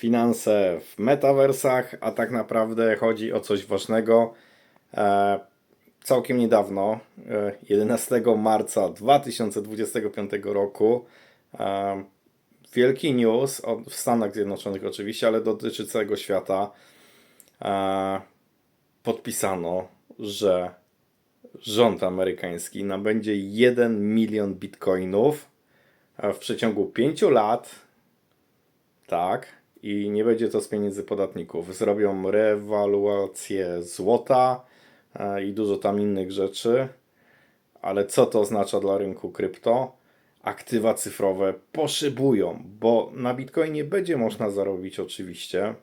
finanse w metaversach, a tak naprawdę chodzi o coś ważnego. E, całkiem niedawno, e, 11 marca 2025 roku, e, wielki news w Stanach Zjednoczonych oczywiście, ale dotyczy całego świata. E, podpisano, że rząd amerykański nabędzie 1 milion bitcoinów e, w przeciągu 5 lat. Tak. I nie będzie to z pieniędzy podatników. Zrobią rewaluację złota e, i dużo tam innych rzeczy. Ale co to oznacza dla rynku krypto? Aktywa cyfrowe poszybują, bo na bitcoinie będzie można zarobić oczywiście,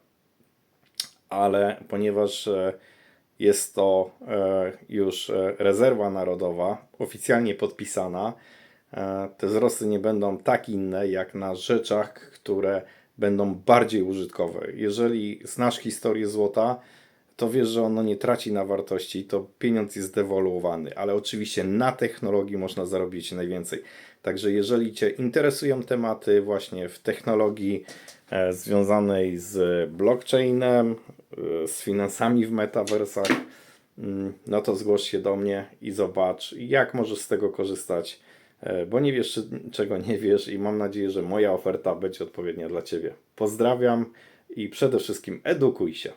ale ponieważ e, jest to e, już rezerwa narodowa, oficjalnie podpisana, te wzrosty nie będą tak inne jak na rzeczach, które będą bardziej użytkowe. Jeżeli znasz historię złota, to wiesz, że ono nie traci na wartości, to pieniądz jest dewaluowany, ale oczywiście na technologii można zarobić najwięcej. Także jeżeli Cię interesują tematy właśnie w technologii e, związanej z blockchainem, e, z finansami w metaversach, mm, no to zgłoś się do mnie i zobacz, jak możesz z tego korzystać, bo nie wiesz, czego nie wiesz i mam nadzieję, że moja oferta będzie odpowiednia dla Ciebie. Pozdrawiam i przede wszystkim edukuj się.